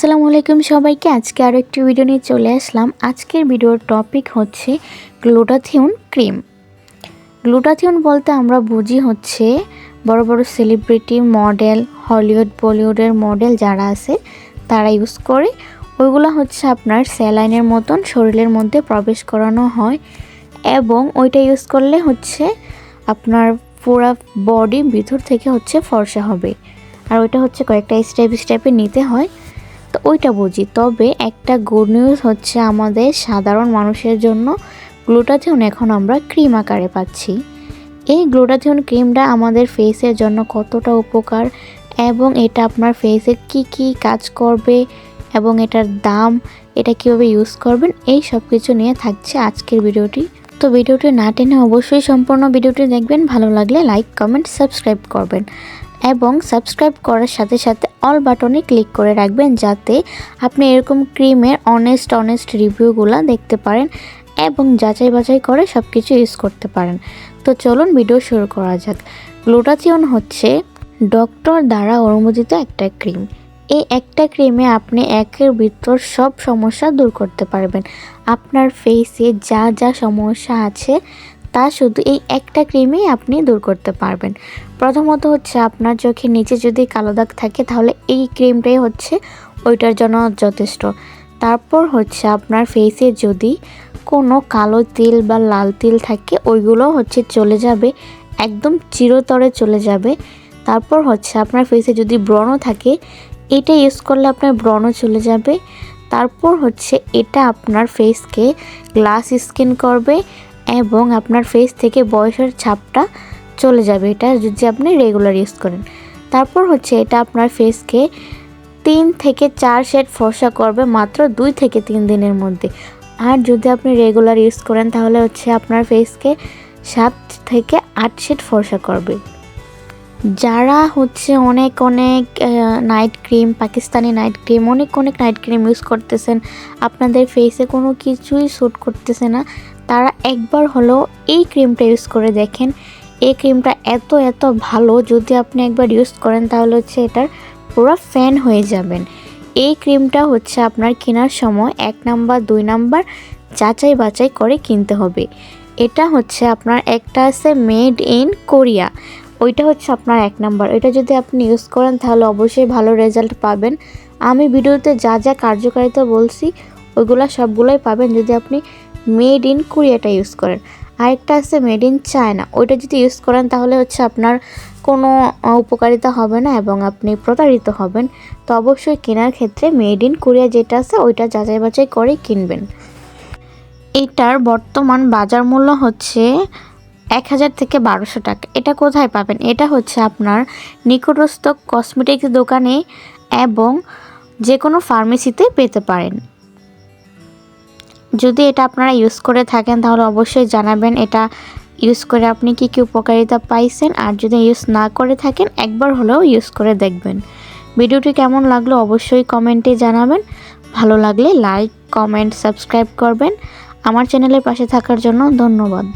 আসসালামু আলাইকুম সবাইকে। আজকে আরও একটি ভিডিও নিয়ে চলে আসলাম। আজকের ভিডিওর টপিক হচ্ছে গ্লুটাথিয়ন ক্রিম গ্লুটাথিয়ন বলতে আমরা বুঝি হচ্ছে বড় বড় সেলিব্রিটি মডেল হলিউড বলিউডের মডেল যারা আছে, তারা ইউজ করে। ওইগুলো হচ্ছে আপনার স্যালাইনের মতন শরীরের মধ্যে প্রবেশ করানো হয় এবং ওইটা ইউজ করলে হচ্ছে আপনার পুরা বডি ভিতর থেকে হচ্ছে ফর্সা হবে। আর ওইটা হচ্ছে কয়েকটা স্টেপ স্টেপে নিতে হয়। তো ওইটা বুঝি। তবে একটা গুড নিউজ হচ্ছে আমাদের সাধারণ মানুষের জন্য গ্লুটাথিয়ন এখন আমরা ক্রিম আকারে পাচ্ছি। এই গ্লুটাথিয়ন ক্রিমটা আমাদের ফেসের জন্য কতটা উপকার এবং এটা আপনার ফেসে কি কি কাজ করবে এবং এটার দাম, এটা কীভাবে ইউজ করবেন, এই সব কিছু নিয়ে থাকছে আজকের ভিডিওটি। তো ভিডিওটি না টেনে অবশ্যই সম্পূর্ণ ভিডিওটি দেখবেন। ভালো লাগলে লাইক, কমেন্ট, সাবস্ক্রাইব করবেন। এবং সাবস্ক্রাইব করার সাথে সাথে অল বাটনে ক্লিক করে রাখবেন যাতে আপনি এরকম ক্রিমের অনেস্ট অনেস্ট রিভিউগুলো দেখতে পারেন এবং যাচাই বাছাই করে সব কিছু ইউজ করতে পারেন। তো চলুন ভিডিও শুরু করা যাক। গ্লুটাথিয়ন হচ্ছে ডক্টর দ্বারা অনুমোদিত একটা ক্রিম। এই একটা ক্রিমে আপনি একের ভিতর সব সমস্যা দূর করতে পারবেন। আপনার ফেসে যা যা সমস্যা আছে, তা শুধু এই একটা ক্রিমেই আপনি দূর করতে পারবেন। প্রথমত হচ্ছে আপনার চোখের নিচে যদি কালো দাগ থাকে, তাহলে এই ক্রিমটাই হচ্ছে ওইটার জন্য যথেষ্ট। তারপর হচ্ছে আপনার ফেসে যদি কোনো কালো তিল বা লাল তিল থাকে, ওইগুলো হচ্ছে চলে যাবে, একদম চিরতরে চলে যাবে। তারপর হচ্ছে আপনার ফেসে যদি ব্রণ থাকে এটা ইউজ করলে আপনার ব্রণ চলে যাবে। তারপর হচ্ছে এটা আপনার ফেসকে গ্লাস স্কিন করবে এবং আপনার ফেস থেকে বয়সের ছাপটা চলে যাবে। এটা যদি আপনি রেগুলার ইউজ করেন। তারপর হচ্ছে এটা আপনার ফেসকে তিন থেকে চার শেড ফর্সা করবে মাত্র দুই থেকে তিন দিনের মধ্যে। আর যদি আপনি রেগুলার ইউজ করেন তাহলে হচ্ছে আপনার ফেসকে সাত থেকে আট শেড ফর্সা করবে। যারা হচ্ছে অনেক অনেক night cream Pakistani night cream অনেক অনেক নাইট ক্রিম ইউজ করতেছেন। আপনাদের ফেসে কোনো কিছুই স্যুট করতেছে না। তারা একবার হলেও এই ক্রিমটা ইউজ করে দেখেন। এই ক্রিমটা এত এত ভালো, যদি আপনি একবার ইউজ করেন তাহলে হচ্ছে এটার পুরো ফ্যান হয়ে যাবেন। এই ক্রিমটা হচ্ছে আপনার কেনার সময় এক নাম্বার, দুই নাম্বার যাচাই বাছাই করে কিনতে হবে। এটা হচ্ছে আপনার একটা আছে মেড ইন কোরিয়া ওইটা হচ্ছে আপনার এক নাম্বার। এটা যদি আপনি ইউজ করেন, তাহলে অবশ্যই ভালো রেজাল্ট পাবেন। আমি ভিডিওতে যা যা কার্যকারিতা বলছি, ওইগুলো সবগুলোই পাবেন যদি আপনি মেড ইন কোরিয়াটা ইউজ করেন। আরেকটা আছে মেড ইন চায়না ওইটা যদি ইউজ করেন, তাহলে হচ্ছে আপনার কোনো উপকারিতা হবে না এবং আপনি প্রতারিত হবেন। তো অবশ্যই কেনার ক্ষেত্রে মেড ইন কোরিয়া যেটা আছে, ওইটা যাচাই বাছাই করে কিনবেন। এটার বর্তমান বাজার মূল্য হচ্ছে এক হাজার থেকে বারোশো টাকা। এটা কোথায় পাবেন? এটা হচ্ছে আপনার নিকটস্থ কসমেটিক্স দোকানে এবং যে কোনো ফার্মেসিতে পেতে পারেন। যদি এটা আপনারা ইউজ করে থাকেন, তাহলে অবশ্যই জানাবেন এটা ইউজ করে আপনি কি কি উপকারিতা পাইছেন। আর যদি ইউজ না করে থাকেন, একবার হলেও ইউজ করে দেখবেন। ভিডিওটি কেমন লাগল অবশ্যই কমেন্টে জানাবেন। ভালো লাগলে লাইক, কমেন্ট, সাবস্ক্রাইব করবেন। আমার চ্যানেলের পাশে থাকার জন্য ধন্যবাদ।